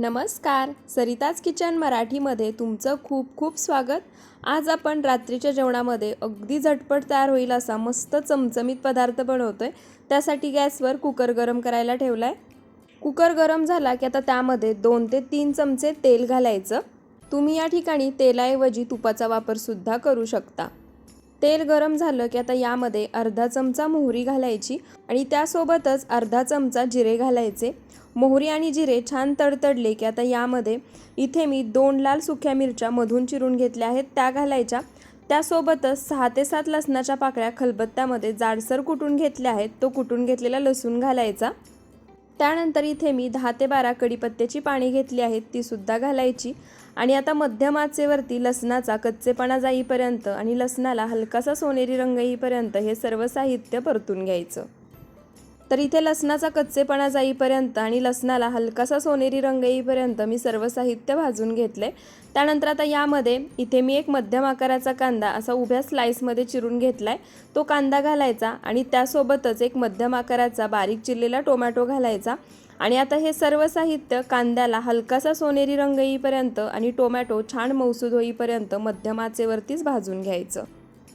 नमस्कार. सरिताज किचन मराठीमध्ये तुमचं खूप खूप स्वागत. आज आपण रात्रीच्या जेवणामध्ये अगदी झटपट तयार होईल असा मस्त चमचमीत पदार्थ बनवतो आहे त्यासाठी गॅसवर कुकर गरम करायला ठेवला आहे कुकर गरम झाला की आता त्यामध्ये दोन ते तीन चमचे तेल घालायचं. तुम्ही या ठिकाणी तेलाऐवजी तुपाचा वापरसुद्धा करू शकता. तेल गरम झालं की आता यामध्ये अर्धा चमचा मोहरी घालायची आणि त्यासोबतच अर्धा चमचा जिरे घालायचे. मोहरी आणि जिरे छान तडतडले की आता यामध्ये इथे मी दोन लाल सुक्या मिरच्या मधून चिरून घेतल्या आहेत. त्या घालायच्या. त्यासोबतच सहा ते सात लसणाच्या पाकळ्या खलबत्त्यामध्ये जाडसर कुटून घेतल्या आहेत. तो कुटून घेतलेला लसूण घालायचा. त्यानंतर इथे मी दहा ते बारा कडीपत्त्याची पाणी घेतली आहेत तीसुद्धा घालायची. आणि आता मध्यम आचेवरती लसणाचा कच्चेपणा जाईपर्यंत आणि लसणाला हलकासा सोनेरी रंग येईपर्यंत हे सर्व साहित्य परतून घ्यायचं. तर इथे लसणाचा कच्चेपणा जाईपर्यंत आणि लसणाला हलकासा सोनेरी रंग येईपर्यंत मी सर्व साहित्य भाजून घेतले. त्यानंतर आता यामध्ये इथे मी एक मध्यम आकाराचा कांदा असा उभ्या स्लाईसमध्ये चिरून घेतला आहे तो कांदा घालायचा आणि त्यासोबतच एक मध्यम आकाराचा बारीक चिरलेला टोमॅटो घालायचा. आणि आता हे सर्व साहित्य कांद्याला हलकासा सोनेरी रंग येईपर्यंत आणि टोमॅटो छान मौसूद होईपर्यंत मध्यम आचेवरतीच भाजून घ्यायचं.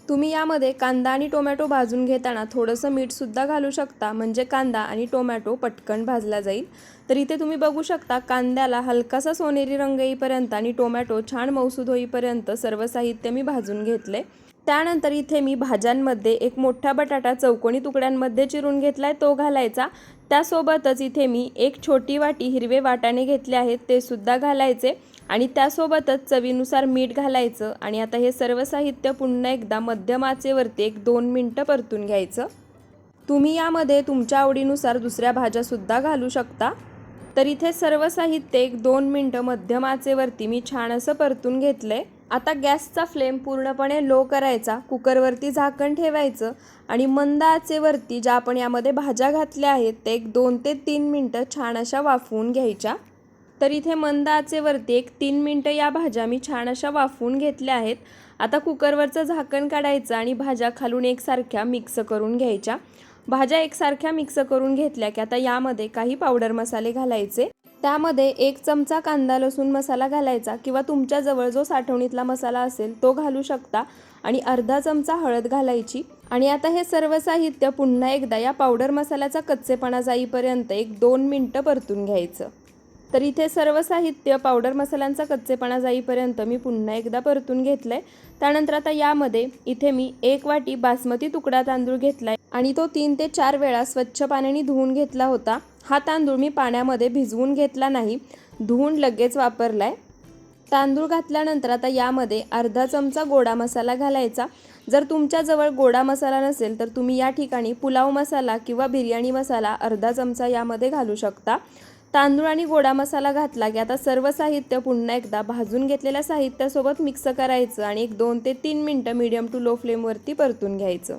तुम्ही यामध्ये कांदा आणि टोमॅटो भाजून घेताना थोडंसं मीठसुद्धा घालू शकता म्हणजे कांदा आणि टोमॅटो पटकन भाजला जाईल. तर इथे तुम्ही बघू शकता कांद्याला हलकासा सोनेरी रंग येईपर्यंत आणि टोमॅटो छान मौसूद होईपर्यंत सर्व साहित्य मी भाजून घेतले. त्यानंतर इथे मी भाज्यांमध्ये एक मोठा बटाटा चौकोनी तुकड्यांमध्ये चिरून घेतला आहे तो घालायचा. त्यासोबतच इथे मी एक छोटी वाटी हिरवे वाटाणे घेतले आहेत ते सुद्धा घालायचे. आणि त्यासोबतच चवीनुसार मीठ घालायचं. आणि आता हे सर्व साहित्य पुन्हा एकदा मध्यम आचेवरती एक दोन मिनटं परतून घ्यायचं. तुम्ही यामध्ये तुमच्या आवडीनुसार दुसऱ्या भाज्यासुद्धा घालू शकता. तर इथे सर्व साहित्य एक दोन मिनटं मध्यम आचेवरती मी छान असं परतून घेतलं आहे आता गॅसचा फ्लेम पूर्णपणे लो करायचा कुकरवरती झाकण ठेवायचं आणि मंद आचेवरती ज्या आपण यामध्ये भाज्या घातल्या आहेत ते एक दोन ते तीन मिनटं छान अशा वाफवून घ्यायच्या. तर इथे मंद आचेवरती एक तीन मिनटं या भाज्या मी छान अशा वाफवून घेतल्या आहेत. आता कुकरवरचं झाकण काढायचं आणि भाज्या खालून एकसारख्या मिक्स करून घ्यायच्या. भाज्या एकसारख्या मिक्स करून घेतल्या की आता यामध्ये काही पावडर मसाले घालायचे. त्यामध्ये एक चमचा कांदा लसूण मसाला घालायचा किंवा तुमच्याजवळ जो साठवणीतला मसाला असेल तो घालू शकता आणि अर्धा चमचा हळद घालायची. आणि आता हे सर्व साहित्य पुन्हा एकदा या पावडर मसाल्याचा कच्चेपणा जाईपर्यंत एक दोन मिनटं परतून घ्यायचं. तर इथे सर्व साहित्य पावडर मसाल्यांचा कच्चेपणा जाईपर्यंत मी पुन्हा एकदा परतून घेतलं आहे त्यानंतर आता यामध्ये इथे मी एक वाटी बासमती तुकडा तांदूळ घेतला आहे आणि तो तीन ते चार वेळा स्वच्छ पाण्याने धुवून घेतला होता. हा तांदूळ मी पाण्यामध्ये भिजवून घेतला नाही धुवून लगेच वापरला आहे तांदूळ घातल्यानंतर आता यामध्ये अर्धा चमचा गोडा मसाला घालायचा. जर तुमच्याजवळ गोडा मसाला नसेल तर तुम्ही या ठिकाणी पुलाव मसाला किंवा बिर्याणी मसाला अर्धा चमचा यामध्ये घालू शकता. तांदूळ आणि गोडा मसाला घातला की आता सर्व साहित्य पुन्हा एकदा भाजून घेतलेल्या साहित्यासोबत मिक्स करायचं आणि एक दोन ते तीन मिनटं मीडियम टू लो फ्लेमवरती परतून घ्यायचं.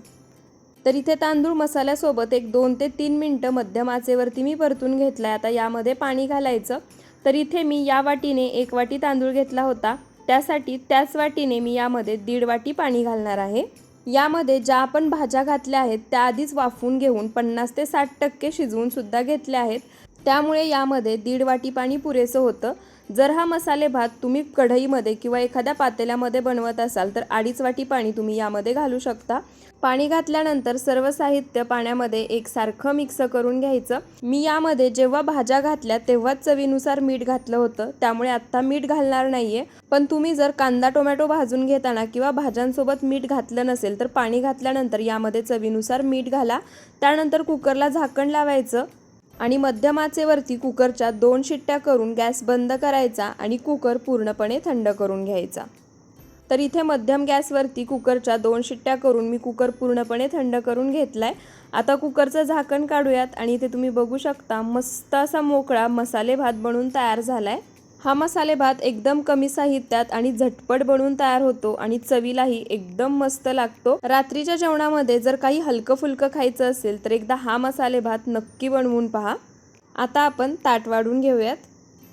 तर इथे तांदूळ मसाल्यासोबत एक दोन ते तीन मिनटं मध्यम आचेवरती मी परतून घेतला आहे आता यामध्ये पाणी घालायचं. तर इथे मी या वाटीने एक वाटी तांदूळ घेतला होता. त्यासाठी त्याच वाटीने मी यामध्ये दीड वाटी पाणी घालणार आहे. यामध्ये ज्या आपण भाज्या घातल्या आहेत त्या आधीच वाफवून घेऊन पन्नास ते साठ टक्के शिजवून सुद्धा घेतल्या आहेत. त्यामुळे यामध्ये दीड वाटी पाणी पुरेसं होतं. जर हा मसाले भात तुम्ही कढईमध्ये किंवा एखाद्या पातेल्यामध्ये बनवत असाल तर अडीच वाटी पाणी तुम्ही यामध्ये घालू शकता. पाणी घातल्यानंतर सर्व साहित्य पाण्यामध्ये एकसारखं मिक्स करून घ्यायचं. मी यामध्ये जेव्हा भाज्या घातल्या तेव्हाच चवीनुसार मीठ घातलं होतं. त्यामुळे आत्ता मीठ घालणार नाहीये. पण तुम्ही जर कांदा टोमॅटो भाजून घेताना किंवा भाज्यांसोबत मीठ घातलं नसेल तर पाणी घातल्यानंतर यामध्ये चवीनुसार मीठ घाला. त्यानंतर कुकरला झाकण लावायचं. आणि मध्यम आचेवरती कुकरच्या दोन शिट्ट्या करून गॅस बंद करायचा आणि कुकर पूर्णपणे थंड करून घ्यायचा. तर इथे मध्यम गॅसवरती कुकरच्या दोन शिट्ट्या करून मी कुकर पूर्णपणे थंड करून घेतला आहे आता कुकरचं झाकण काढूयात आणि इथे तुम्ही बघू शकता मस्त असा मोकळा मसाले भात बनून तयार झाला आहे हा मसाले भात एकदम कमी साहित्यात आणि झटपट बनवून तयार होतो आणि चवीलाही एकदम मस्त लागतो. रात्रीच्या जेवणामध्ये जर काही हलकं फुलकं खायचं असेल तर एकदा हा मसाले भात नक्की बनवून पहा. आता आपण ताट वाढून घेऊयात.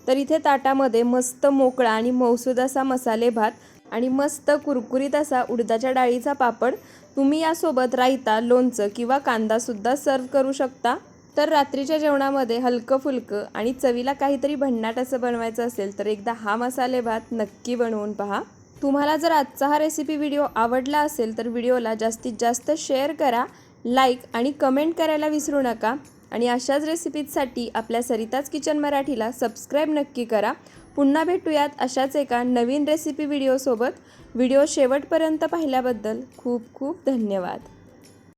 तर इथे ताटामध्ये मस्त मोकळा आणि मौसूद असा मसाले भात आणि मस्त कुरकुरीत असा उडदाच्या डाळीचा पापड तुम्ही यासोबत रायता लोणचं किंवा कांदासुद्धा सर्व करू शकता. तर रात्रीच्या जेवणामध्ये हलकं फुलकं आणि चवीला काहीतरी भन्नाट असं बनवायचं असेल तर एकदा हा मसाले भात नक्की बनवून पहा. तुम्हाला जर आजचा हा रेसिपी व्हिडिओ आवडला असेल तर व्हिडिओला जास्तीत जास्त शेअर करा लाईक आणि कमेंट करायला विसरू नका. आणि अशाच रेसिपीजसाठी आपल्या सरिताज किचन मराठीला सबस्क्राईब नक्की करा. पुन्हा भेटूयात अशाच एका नवीन रेसिपी व्हिडिओसोबत व्हिडिओ शेवटपर्यंत पाहिल्याबद्दल खूप खूप धन्यवाद.